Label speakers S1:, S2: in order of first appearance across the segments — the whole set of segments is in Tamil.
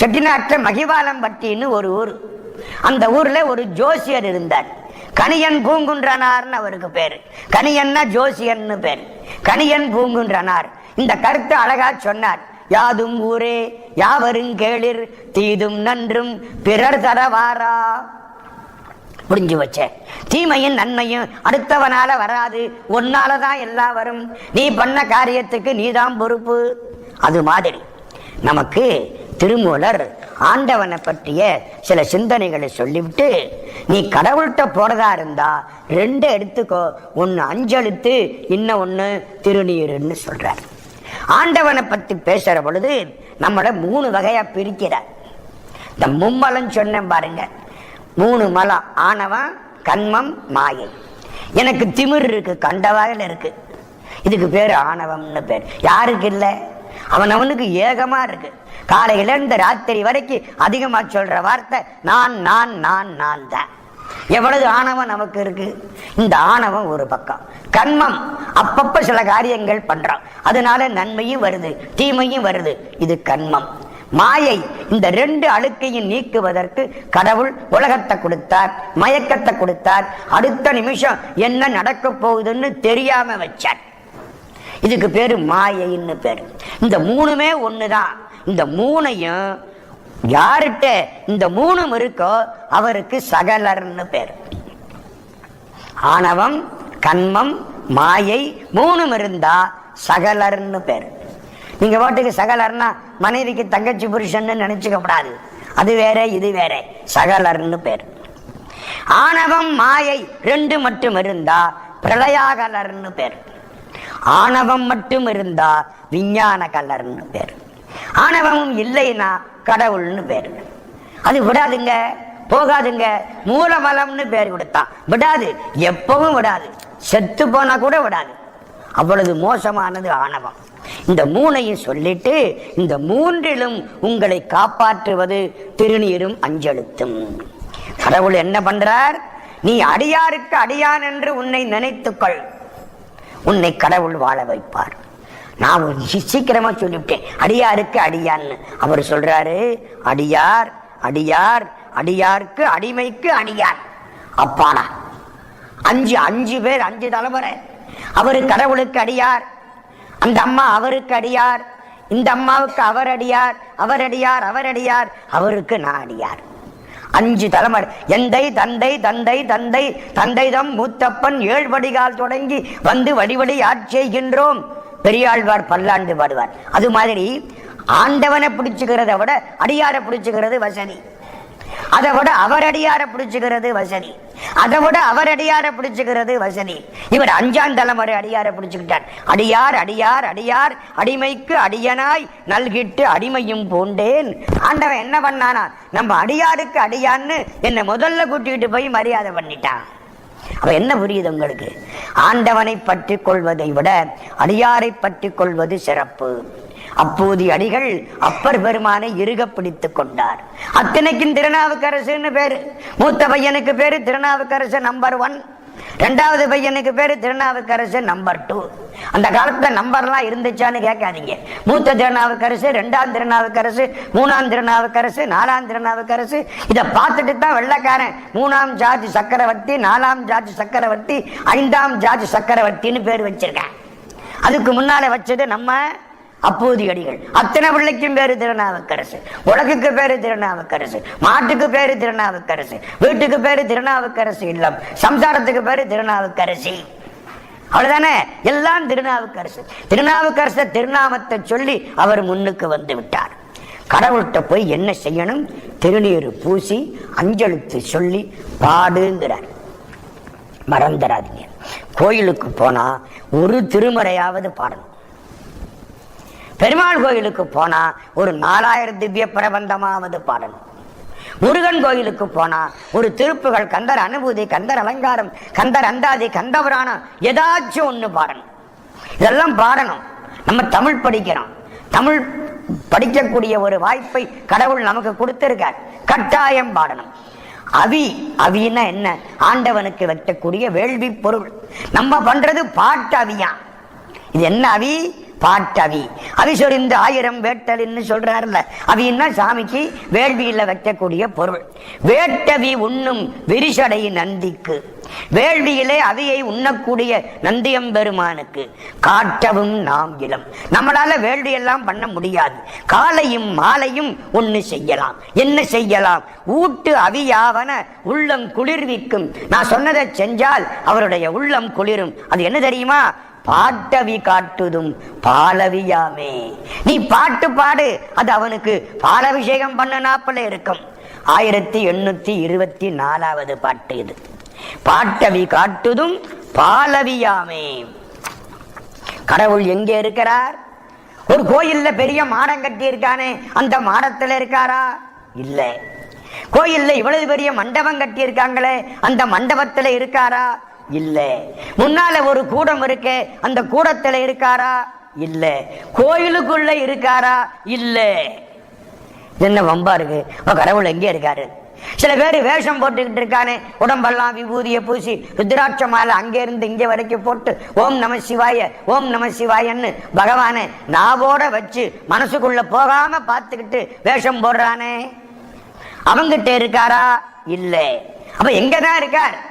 S1: செட்டிநாட்டு மகிபாலம்பட்டின்னு ஒரு ஊர். அந்த ஊர்ல ஒரு ஜோசியர் இருந்தார். கணியன் பூங்குன்றனார்னு அவருக்கு பேரு. கணியன்னா ஜோசியன்னு பேர். கணியன் பூங்குன்றனார். இந்த கருத்து அழகா சொன்னார். யாதும் ஊரே யாவரும் கேளிர் தீதும் நன்றும் பிறர் தரவாரா? புரிஞ்சு வச்ச. தீமையும் நன்மையும் அடுத்தவனால வராது. உன்னால தான் எல்லாம் வரும். நீ பண்ண காரியத்துக்கு நீதான் பொறுப்பு. அது மாதிரி நமக்கு திருமூலர் ஆண்டவனை பற்றிய சில சிந்தனைகளை சொல்லிவிட்டு நீ கடவுள்கிட்ட போறதா இருந்தா ரெண்டு எடுத்துக்கோ. ஒன்னு அஞ்செழுத்து இன்னும் ஒன்று திருநீருன்னு சொல்றார். ஆண்டவனை பற்றி பேசுகிற பொழுது நம்மள மூணு வகையாக பிரிக்கிறார். இந்த மும்மலம் சொன்னேன் பாருங்க. மூணு மலம் ஆணவம் கண்மம் மாயை. எனக்கு திமிர் இருக்கு கண்டவாயில் இருக்கு. இதுக்கு பேர் ஆணவம்னு பேர். யாருக்கு இல்லை? அவன் அவனுக்கு ஏகமா இருக்கு. காலையில இருந்து ராத்திரி வரைக்கும் அதிகமா சொல்ற வார்த்தை நான் நான் நான் நான் தான். எவ்வளவு ஆணவம் நமக்கு இருக்கு? இந்த ஆணவம் ஒரு பக்கம். கண்மம் அப்பப்ப சில காரியங்கள் பண்றோம். அதனால நன்மையும் வருது தீமையும் வருது. இது கண்மம் மாயை இந்த ரெண்டு அழுக்கையும் நீக்குவதற்கு கடவுள் உலகத்தை கொடுத்தார் மயக்கத்தை கொடுத்தார். அடுத்த நிமிஷம் என்ன நடக்க போகுதுன்னு தெரியாம வச்சார். இதுக்கு பேர் மாயைன்னு பேர். இந்த மூணுமே ஒண்ணுதான். இந்த மூணையும் யார்கிட்ட இந்த மூணும் இருக்கோ அவருக்கு சகலர்னு பேர். ஆணவம் கண்மம் மாயை மூணும் இருந்தா சகலர்னு பேர். நீங்க பாட்டுக்கு சகலர்னா மனைவிக்கு தங்கச்சி புருஷன்னு நினைச்சுக்க கூடாது. அது வேற இது வேற. சகலர்னு பேர். ஆணவம் மாயை ரெண்டு மட்டும் இருந்தா பிரளயாகலர்னு பேர். ஆணவம் மட்டும் இருந்தா விஞ்ஞான கலர்னு பேர். ஆணவமும் இல்லைன்னா கடவுள்னு பேர். அது விடாதுங்க போகாதுங்க மூலபலம்னு பேர் கொடுத்தான். விடாது எப்பவும் விடாது. செத்து போனா கூட விடாது. அவ்வளவு மோசமானது ஆணவம். இந்த மூணையும் சொல்லிட்டு இந்த மூன்றிலும் உங்களை காப்பாற்றுவது திருநீரும் அஞ்செழுத்தும். கடவுள் என்ன பண்றார்? நீ அடியாருக்கு அடியான் என்று உன்னை நினைத்துக்கொள். உன்னை கடவுள் வாழ வைப்பார். நான் ஒரு சீக்கிரமா சொல்லிவிட்டேன். அடியாருக்கு அடியான்னு. அவர் சொல்றாரு அடியார் அடியார் அடியாருக்கு அடிமைக்கு அடியார் அப்பாடா. அஞ்சு அஞ்சு பேர் அஞ்சு தலைமுறை. அவரு கடவுளுக்கு அடியார். அந்த அம்மா அவருக்கு அடியார். இந்த அம்மாவுக்கு அவர் அடியார் அவர் அடியார் அவர் அடியார். அவருக்கு நான் அடியார். அஞ்சு தலைமுறை. எந்தை தந்தை தந்தை தந்தை தந்தைதம் மூத்தப்பன் ஏழ்வடிகால் தொடங்கி வந்து வடிவடி ஆட்செய்கின்றோம் பெரியாழ்வார் பல்லாண்டு பாடுவார். அது மாதிரி ஆண்டவனை பிடிச்சுக்கிறத விட அடியாரை பிடிச்சுக்கிறது வசதி. அதை விட அவரடியார பிடிச்சுக்கிறது வசதி. அதை விட அவரடியார பிடிச்சுக்கிறது வசதி. இவர் அஞ்சாம் தலைமுறை அடியார பிடிச்சுக்கிட்டார். அடியார் அடியார் அடியார் அடிமைக்கு அடியனாய் நல்கிட்டு அடிமையும் பூண்டேன். ஆண்டவன் என்ன பண்ணானா நம்ம அடியாருக்கு அடியான்னு என்னை முதல்ல கூட்டிக்கிட்டு போய் மரியாதை பண்ணிட்டான். அப்ப என்ன புரியுது உங்களுக்கு? ஆண்டவனை பற்றி கொள்வதை விட அடியாரை பற்றி கொள்வது சிறப்பு. அப்போது அடிகள் அப்பர் பெருமானை இறுக பிடித்துக் கொண்டார். அத்தனைக்கும் திருநாவுக்கரசுன்னு பேரு. மூத்த பையனுக்கு பேரு திருநாவுக்கரசு நம்பர் ஒன் ரெண்டாவது பையனுக்கு பேரு திருநாவுக்கரசு நம்பர் டூ அந்த காலத்துல நம்பர்லாம் இருந்துச்சான்னு கேட்காதீங்க. மூத்த திருநாவுக்கரசு ரெண்டாம் திருநாவுக்கரசு மூணாம் திருநாவுக்கரசு நாலாம் திருநாவுக்கரசு. இதை பார்த்துட்டு தான் வெள்ளக்காரன் மூணாம் ஜார்ஜ் சக்கரவர்த்தி நாலாம் ஜார்ஜ் சக்கரவர்த்தி ஐந்தாம் ஜார்ஜ் சக்கரவர்த்தின்னு பேர் வச்சிருக்கேன். அதுக்கு முன்னால வச்சது நம்ம அப்போது அடிகள் அத்தனை பிள்ளைக்கும் பேரு திருநாவுக்கரசு. உலகுக்கு பேரு திருநாவுக்கரசு. மாட்டுக்கு பேரு திருநாவுக்கரசு. வீட்டுக்கு பேரு திருநாவுக்கரசு இல்லம். சம்சாரத்துக்கு பேரு திருநாவுக்கரசி. அவ்வளவுதானே? எல்லாம் திருநாவுக்கரசு. திருநாவுக்கரச திருநாமத்தை சொல்லி அவர் முன்னுக்கு வந்து விட்டார். கடவுள்கிட்ட போய் என்ன செய்யணும்? திருநீர் பூசி அஞ்சலுத்து சொல்லி பாடுங்கிறார். மறந்துடாதீங்க. கோயிலுக்கு போனா ஒரு திருமறையாவது பாடணும். பெருமாள் கோயிலுக்கு போனா ஒரு நாலாயிரம் திவ்ய பிரபந்தமாவது பாடணும். முருகன் கோயிலுக்கு போனா ஒரு திருப்புகள் கந்தர் அனுபூதி கந்தர் அலங்காரம் கந்தர் அந்தாதி கந்தபுராணம் ஏதாச்சும் ஒன்று பாடணும். இதெல்லாம் பாடணும். நம்ம தமிழ் படிக்கிறோம். தமிழ் படிக்கக்கூடிய ஒரு வாய்ப்பை கடவுள் நமக்கு கொடுத்திருக்கார். கட்டாயம் பாடணும். அவி அவின்னா என்ன? ஆண்டவனுக்கு வைக்கக்கூடிய வேள்வி பொருள். நம்ம பண்றது பாட்டு அவியா இது என்ன அவி? பாட்டவி. அவி சொரிந்து ஆயிரம் வேட்டலின்னு சொல்றாருல்ல. அவின்னா சாமிக்கு வேள்வியில் வைக்கக்கூடிய பொருள். வேட்டவி உண்ணும் விரிசடை நந்திக்கு. வேள்வியிலே அவியை உண்ணக்கூடிய நந்தியம்பெருமானுக்கு காட்டவும் நாம் இளம். நம்மளால வேள்வி எல்லாம் பண்ண முடியாது. காலையும் மாலையும் ஒண்ணு செய்யலாம். என்ன செய்யலாம்? ஊட்டு அவியாவன உள்ளம் குளிர்விக்கும். நான் சொன்னதை செஞ்சால் அவருடைய உள்ளம் குளிரும். அது என்ன தெரியுமா? பாட்டவி காட்டுதும் பாலவியாமே. நீ பாட்டு பாடு அது அவனுக்கு பாலபிஷேகம் பண்ணனாப்புல இருக்கும். ஆயிரத்தி எண்ணூத்தி இருபத்தி நாலாவது பாட்டு இது. பாட்டவி காட்டுதும் பாலவியாமே. கடவுள் எங்கே இருக்கிறார்? ஒரு கோயில்ல பெரிய மாடம் கட்டி இருக்கானே அந்த மாடத்துல இருக்காரா? இல்ல. கோயில்ல இவ்வளவு பெரிய மண்டபம் கட்டி இருக்காங்களே அந்த மண்டபத்துல இருக்காரா? இல்ல. முன்னால ஒரு கூடம் இருக்கே அந்த கூடத்துல இருக்காரா? இல்ல. கோயிலுக்குள்ள இருக்காரா? இல்ல. என்ன வம்பா இருக்கு? கடவுள் எங்கே இருக்காரு? சில பேர் வேஷம் போட்டுக்கிட்டு இருக்கானே உடம்பெல்லாம் விபூதியை பூசி ருத்ராட்ச மாலை அங்கே இருந்து இங்கே வரைக்கும் போட்டு ஓம் நம சிவாய ஓம் நம சிவாயன்னு பகவானை நாவோட வச்சு மனசுக்குள்ள போகாம பார்த்துக்கிட்டு வேஷம் போடுறானே. அவங்கிட்ட இருக்காரா? இல்ல. அப்ப எங்கதான் இருக்கார்?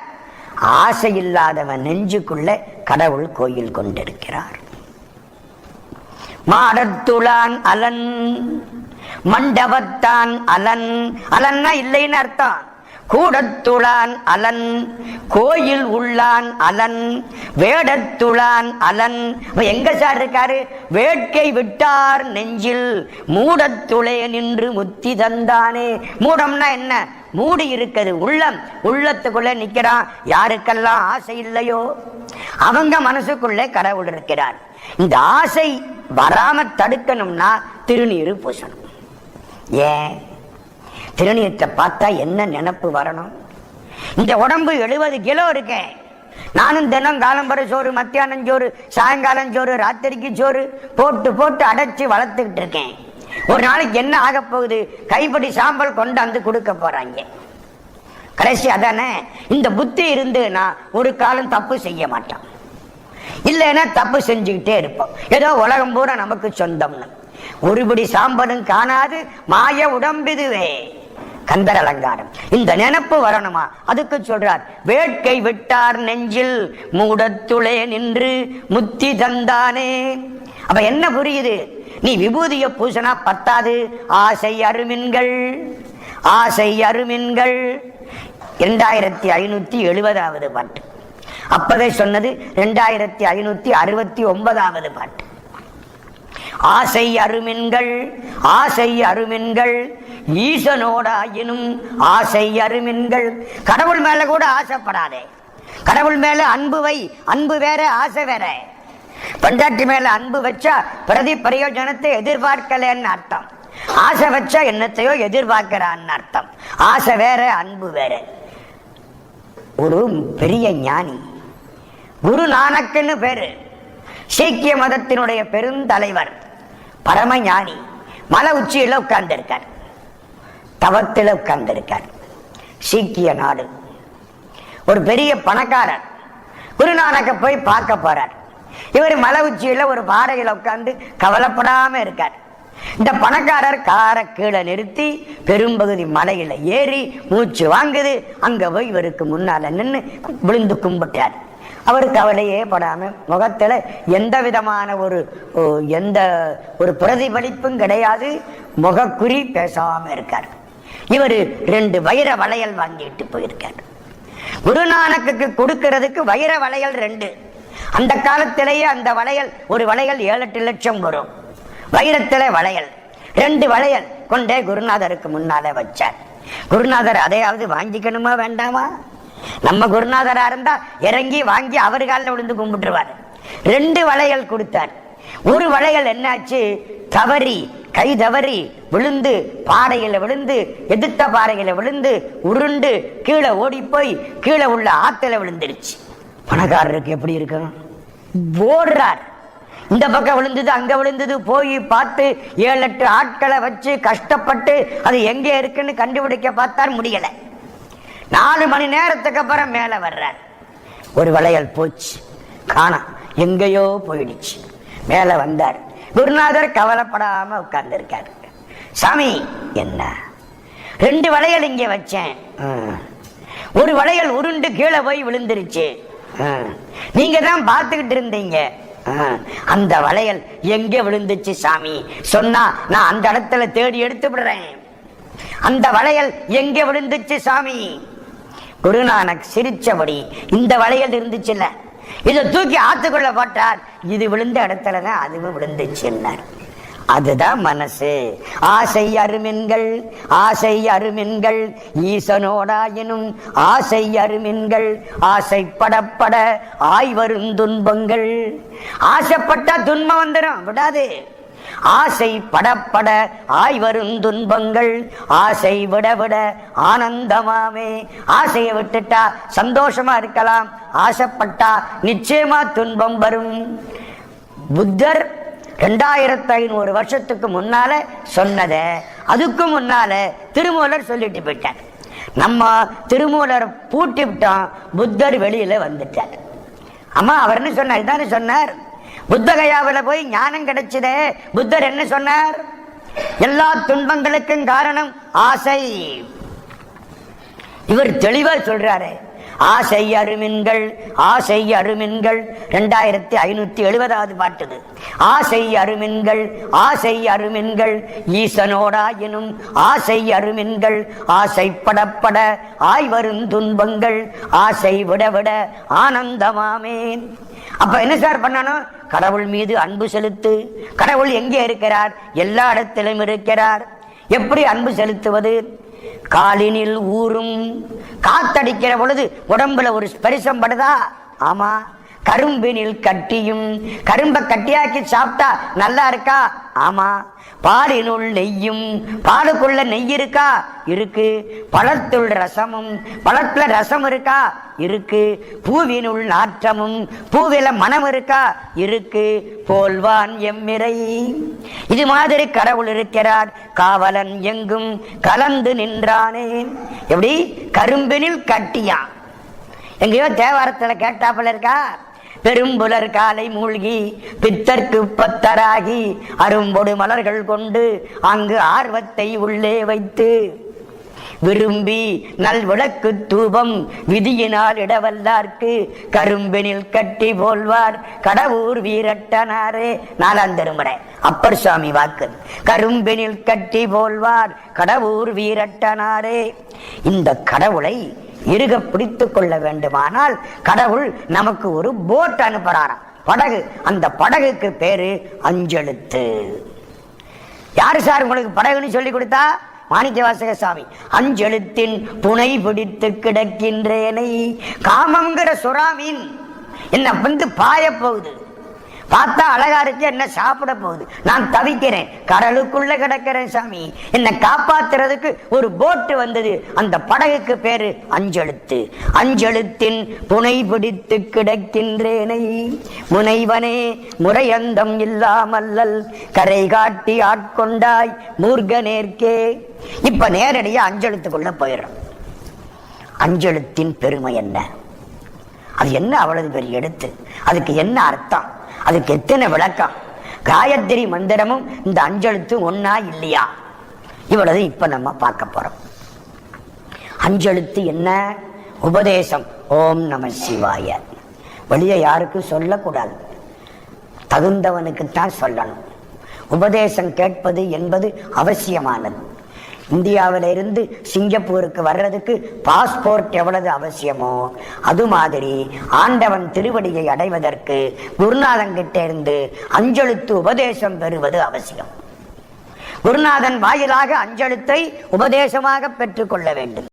S1: ஆசை இல்லாதவன் நெஞ்சுக்குள்ள கடவுள் கோயில் கொண்டிருக்கிறார். மாடத்துளான் அலன் மண்டபத்தான் அலன். அலன்னா இல்லைன்னு அர்த்தம். கூடத்துளான் அலன் கோயில் உள்ளான் அலன் வேடத்துளான் அலன். எங்க சார் இருக்காரு? வேட்கை விட்டார் நெஞ்சில் மூடத்துளே நின்று முத்தி தந்தானே. மூடம்னா என்ன? மூடி இருக்குது உள்ளம். உள்ளத்துக்குள்ள நிக்கிறான் யாருக்கெல்லாம் ஆசை இல்லையோ? அவங்க மனசுக்குள்ளே கடவுள் இருக்கிறார். இந்த ஆசை வராம தடுக்கணும்னா திருநீர் பூசணும். ஏன்? திருநீரத்தை பார்த்தா என்ன நினப்பு வரணும்? இந்த உடம்பு எழுபது கிலோ இருக்கேன் நானும் தினம் காலம்பர சோறு மத்தியானம் சோறு சாயங்காலம் சோறு ராத்திரிக்கு சோறு போட்டு போட்டு அடைச்சு வளர்த்துக்கிட்டு இருக்கேன். ஒரு நாளைக்கு என்ன ஆக போகுது? கைப்படி சாம்பல் கொண்டாந்து கொடுக்க போறாங்க. கடைசி அதானே? இந்த புத்தி இருந்து நான் ஒரு காலம் தப்பு செய்ய மாட்டான். இல்லைன்னா தப்பு செஞ்சுக்கிட்டே இருப்போம் ஏதோ உலகம் பூரா நமக்கு சொந்தம்னு. ஒருபடி சாம்பலும் காணாது மாய உடம்பிதுவே. கந்தர் அலங்காரம். இந்த நினப்பு வரணுமா? அதுக்கு சொல்றார் வேட்கை விட்டார் நெஞ்சில் மூடத்துளே நின்று முத்தி தந்தானே. அப்ப என்ன புரியுது? நீ விபூதிய பூசனா பத்தாது. ஆசை அருமின்கள் ஆசை அருமின்கள். இரண்டாயிரத்தி ஐநூத்தி எழுபதாவது பாட்டு. அப்பவே சொன்னது இரண்டாயிரத்தி ஐநூத்தி அறுபத்தி ஒன்பதாவது பாட்டு. ஆசை அருமின்கள் ஆசை அருமின்கள் ஈசனோடாயினும் ஆசை அருமின்கள். கடவுள் மேல கூட ஆசைப்படாதே. கடவுள் மேல அன்பு வை அன்பு வேற ஆசை வேற. பண்டாட்டி மேல அன்பு வச்சா பிரதி பிரயோஜனத்தை எதிர்பார்க்கலன்னு அர்த்தம். ஆசை வச்சா என்னத்தையோ எதிர்பார்க்கிறான்னு அர்த்தம். ஆசை வேற அன்பு வேற. ஒரு பெரிய ஞானி குரு நானக்குன்னு பேரு. சீக்கிய மதத்தினுடைய பெருந்தலைவர் பரம ஞானி. மலை உச்சியில உட்கார்ந்திருக்கார். தவத்தில் உட்கார்ந்திருக்கார். சீக்கிய நாடு. ஒரு பெரிய பணக்காரர். குருநானக்க போய் பார்க்க போறார். இவர் மலை உச்சியில ஒரு பாறையில் உட்கார்ந்து கவலைப்படாம இருக்கார். இந்த பணக்காரர் காரை கீழே நிறுத்தி பெரும்பகுதி மலையில ஏறி மூச்சு வாங்குது. அங்க போய் இவருக்கு முன்னால நின்று விழுந்து கும்பிட்டார். அவர் கவலையே படாம முகத்துல எந்த விதமான ஒரு ஓ, எந்த ஒரு பிரதிபலிப்பும் கிடையாது. முகக்குறி பேசாம இருக்கார். இவர் ரெண்டு வைர வளையல் வாங்கிட்டு போயிருக்கார். குருநானக்கு கொடுக்கிறதுக்கு வைர வளையல் ரெண்டு. அந்த காலத்திலேயே அந்த வளையல் ஒரு வளையல் ஏழு எட்டு லட்சம் வரும். வைரத்தில வளையல். ரெண்டு வளையல் கொண்டே குருநாதருக்கு முன்னாலே வச்சார். குருநாதர் அதையாவது வாங்கிக்கணுமா வேண்டாமா? நம்ம குருநாதரா இருந்தா இறங்கி வாங்கி அவர் காலில் விழுந்து கும்பிட்டுருவார். ரெண்டு வளையல் கொடுத்தார். ஒரு வளையல் என்னாச்சு? தவறி கை தவறி விழுந்து பாறையில விழுந்து எதிர்த்த பாறையில விழுந்து உருண்டு கீழே ஓடி போய் கீழே உள்ள ஆத்துல விழுந்துருச்சு. பணக்காரருக்கு எப்படி இருக்கும்? போடுறார். இந்த பக்கம் விழுந்தது அங்க விழுந்தது போய் பார்த்து ஏழு எட்டு ஆட்களை வச்சு கஷ்டப்பட்டு அது எங்கே இருக்குன்னு கண்டுபிடிக்க பார்த்தார் முடியல. நாலு மணி நேரத்துக்கு அப்புறம் மேலே வர்றார். ஒரு வளையல் போச்சு. காணா எங்கேயோ போயிடுச்சு. மேலே வந்தார். குருநாதர் கவலைப்படாம உட்கார்ந்திருக்காரு. சாமி என்ன? ரெண்டு வளையல் இங்கே வச்சேன். ஒரு வளையல் உருண்டு கீழே போய் விழுந்துருச்சு. நீங்க தான் பார்த்துக்கிட்டு இருந்தீங்க. அந்த வளையல் எங்க விழுந்துச்சு சாமி? சொன்னா நான் அந்த இடத்துல தேடி எடுத்து விடுறேன். அந்த வளையல் எங்க விழுந்துச்சு சாமி? குருநானக் சிரிச்சபடி இந்த வளையல் இருந்துச்சுல்ல. இதை தூக்கி ஆத்துக்குள்ள போட்டார். இது விழுந்த இடத்துல தான் அதுவும் விழுந்துச்சுன்னார். அதுதான் மனசு. ஆசை அருமின்கள் ஆசை அருமின்கள் ஈசனோடாயினும் ஆசை அருமின்கள் ஆசைப்படப்பட ஆய் வரும் துன்பங்கள். ஆசைப்பட்டா துன்பம் வந்துடும் விடாது. ஆசை படப்பட ஆய் வரும் துன்பங்கள் ஆசை விட விட ஆனந்தமாமே. ஆசையை விட்டுட்டா சந்தோஷமா இருக்கலாம் ஆசைப்பட்டா நிச்சயமா துன்பம் வரும். புத்தர் ரெண்டாயிரத்தி ஐநூறு வருஷத்துக்கு முன்னால சொன்னதை அதுக்கு முன்னால திருமூலர் சொல்லிட்டு போயிட்டார். நம்ம திருமூலர் பூட்டி விட்டோம் புத்தர் வெளியில வந்துட்டார். அம்மா அவர் என்ன சொன்னார்? இதானே சொன்னார். புத்தகையாவில் போய் ஞானம் கிடைச்சதே புத்தர் என்ன சொன்னார்? எல்லா துன்பங்களுக்கும் காரணம் ஆசை. இவர் தெளிவா சொல்றாரு ஆசை அருமின்கள் ஆசை அருமின்கள். ரெண்டாயிரத்தி ஐநூத்தி எழுபதாவது பாட்டுது. ஆசை அருமின்கள் ஆசை அருமின்கள். ஈசனோடாயினும் ஆசை அருமின்கள். ஆசைப்படப்பட படப்பட வரும் துன்பங்கள். ஆசை விட விட ஆனந்தமாமேன் அப்ப என்ன சார் பண்ணணும்? கடவுள் மீது அன்பு செலுத்து. கடவுள் எங்கே இருக்கிறார்? எல்லா இடத்திலும் இருக்கிறார். எப்படி அன்பு செலுத்துவது? காலினில் ஊறும் காத்தடிக்கிற பொழுது உடம்புல ஒரு ஸ்பரிசம் படுதா? ஆமா. கரும்பினில் கட்டியும். கரும்பை கட்டியாக்கி சாப்பிட்டா நல்லா இருக்கா? ஆமா. பாலினுள் நெய்யும். பாலுக்குள்ள நெய் இருக்கா? இருக்கு. பழத்துள் ரசமும். பழத்துல ரசம் இருக்கா? இருக்கு. பூவினுள் நாற்றமும். பூவில மனம் இருக்கா? இருக்கு. போல்வான் எம்மிரை இது மாதிரி கடவுள் இருக்கிறார். காவலன் எங்கும் கலந்து நின்றானே. எப்படி? கரும்பினில் கட்டியான் எங்கேயோ தேவாரத்துல கேட்டாப்புல இருக்கா? பெரும்புலர் காலை மூழ்கி பித்தர்க்கு பத்தராகி அரும்பொடு மலர்கள் கொண்டு அங்கு ஆர்வத்தை உள்ளே வைத்து விரும்பி நல் விளக்கு தூபம் விதியினால் இடவல்லார்க்கு கரும்பினில் கட்டி போல்வார். கடவுர் வீரட்டனாரே நாலாம் திருமுறை. அப்பர் சுவாமி வாக்கு. கரும்பினில் கட்டி போல்வார். கடவுர் வீரட்டனாரே. இந்த கடவுளை இருக பிடித்து கொள்ள வேண்டுமானால் கடவுள் நமக்கு ஒரு போட் அனுப்புறாராம். படகு அந்த படகுக்கு பேரு அஞ்செழுத்து. யாரு சார் உங்களுக்கு படகுன்னு சொல்லி கொடுத்தா? மாணிக்க வாசக சாமி அஞ்செழுத்தின் புனை பிடித்து கிடக்கின்றேனை காமங்கிற சுறாமீன். என்ன வந்து பாய போகுது? பார்த்தா அழகா இருக்கு என்ன சாப்பிட போகுது. நான் தவிக்கிறேன். கடலுக்குள்ள கிடக்கிறேன் சாமி. என்னை காப்பாத்துறதுக்கு ஒரு போட்டு வந்தது. அந்த படகுக்கு பேரு அஞ்செழுத்து. அஞ்செழுத்தின் புனை பிடித்து கிடக்கின்றேனை. முனைவனே முறையந்தம் இல்லாமல்லல். கரை காட்டி ஆட்கொண்டாய் மூர்கனேற்கே. இப்ப நேரடியா அஞ்செழுத்துக்குள்ள போயிடும் அஞ்செழுத்தின் பெருமை என்ன? அது என்ன அவ்வளவு பெரிய எழுத்து? அதுக்கு என்ன அர்த்தம்? அதுக்கு எத்தனை விளக்கம்? காயத்ரி மந்திரமும் இந்த அஞ்செழுத்து ஒன்னா இல்லையா? இவ்வளவு இப்ப நம்ம பார்க்க போறோம். அஞ்செழுத்து என்ன? உபதேசம். ஓம் நம சிவாய. வெளியே யாருக்கும் சொல்லக்கூடாது. தகுந்தவனுக்குத்தான் சொல்லணும். உபதேசம் கேட்பது என்பது அவசியமானது. இந்தியாவில இருந்து சிங்கப்பூருக்கு வர்றதுக்கு பாஸ்போர்ட் எவ்வளவு அவசியமோ? அது மாதிரி ஆண்டவன் திருவடியை அடைவதற்கு குருநாதன் கிட்ட இருந்து அஞ்செழுத்து உபதேசம் பெறுவது அவசியம். குருநாதன் வாயிலாக அஞ்செழுத்தை உபதேசமாக பெற்றுக்கொள்ள வேண்டும்.